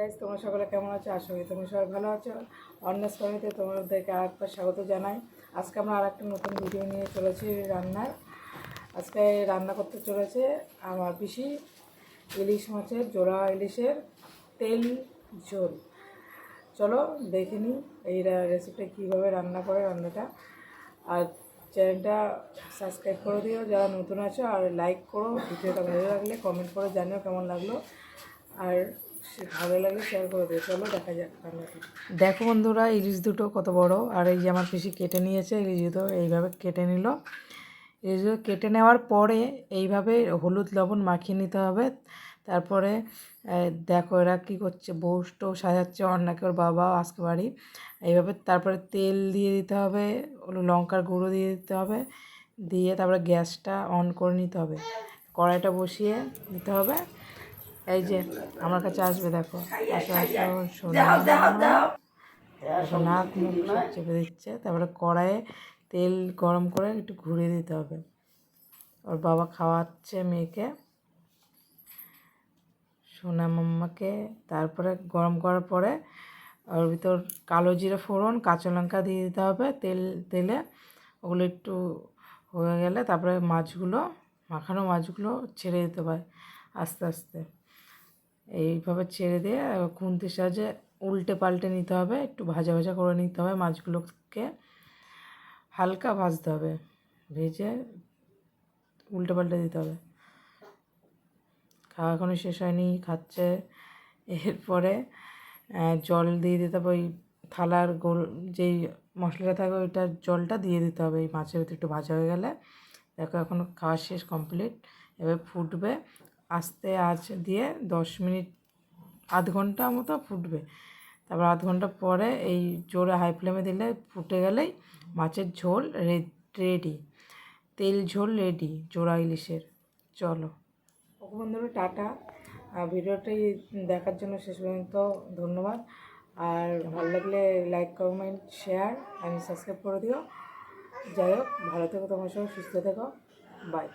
Guys তোমরা সকলে কেমন আছো? আশা করি তোমরা সবাই ভালো আছো। অন্যাস ফ্যামিলিতে তোমাদেরকে আরেকবার স্বাগত জানাই। আজকে আমরা আর একটা নতুন ভিডিও নিয়ে চলেছি রান্নার। আজকে রান্না করতে চলেছে আমার পিসি ইলিশ মাছের, জোড়া ইলিশের তেল, ঝোল। চলো দেখে নিই এই রেসিপিটা কীভাবে রান্না করে রান্নাটা। আর চ্যানেলটা সাবস্ক্রাইব করে দিও যারা নতুন আছো, আর লাইক করো। ভিডিওটা ভালো লাগলে কমেন্ট করে জানিও কেমন লাগল। আর ভালো শেয়ার করে চলো দেখা যাক দেখো বন্ধুরা, ইলিশ দুটো কত বড়। আর এই যে আমার পিসি কেটে নিয়েছে, ইলিশ দুটো এইভাবে কেটে নিল। ইলিশ কেটে নেওয়ার পরে এইভাবে হলুদ লবণ মাখিয়ে নিতে হবে। তারপরে দেখো এরা কী করছে বউটো সাজাচ্ছে অন্যকে ওর বাবা আজকে বাড়ি। এইভাবে তারপরে তেল দিয়ে দিতে হবে, লঙ্কার গুঁড়ো দিয়ে দিতে হবে। দিয়ে তারপরে গ্যাসটা অন করে নিতে হবে। কড়াইটা বসিয়ে দিতে হবে। এই যে আমার কাছে আসবে দেখো। আসো আসো সোনা। দেখো নাক মুখ চেপে দিচ্ছে। তারপরে কড়াইয়ে তেল গরম করে একটু ঘুরিয়ে দিতে হবে। ওর বাবা খাওয়াচ্ছে মেয়েকে। সোনা মাম্মাকে। তারপরে গরম করার পরে ওর ভিতর কালো জিরে ফোড়ন কাঁচা লঙ্কা দিয়ে দিতে হবে তেল তেলে। ওগুলো একটু হয়ে গেলে তারপরে মাছগুলো মাখানো মাছগুলো ছেড়ে দিতে হবে আস্তে আস্তে। এইভাবে ছেড়ে দিয়ে খুন্তির সাহায্যে উল্টে পাল্টে নিতে হবে, একটু ভাজা ভাজা করে নিতে হবে মাছগুলোকে। হালকা ভাজতে হবে, ভেজে উল্টে পাল্টে দিতে হবে। খাওয়া এখনও শেষ হয়নি, খাচ্ছে। এরপরে জল দিয়ে দিতে হবে ওই থালার গোল, যেই মশলাটা থাকে ওইটার জলটা দিয়ে দিতে হবে। এই মাছের ভিতরে একটু ভাজা হয়ে গেলে, দেখো এখনও খাওয়া শেষ কমপ্লিট। এবার ফুটবে আস্তে আঁচ দিয়ে দশ মিনিট, আধ ঘণ্টা মতো ফুটবে। তারপর আধ ঘণ্টা পরে এই জোরে হাই ফ্লেমে দিলে ফুটে গেলেই মাছের ঝোল রেডি তেল ঝোল রেডি জোড়া ইলিশের। চলো। বন্ধুরা, টাটা। ভিডিওটি দেখার জন্য শেষ পর্যন্ত ধন্যবাদ। আর ভালো লাগলে like comment share and subscribe করে দিও। যাই হোক, ভালো থেকো তোমার সঙ্গে, সুস্থ থেকো। বাই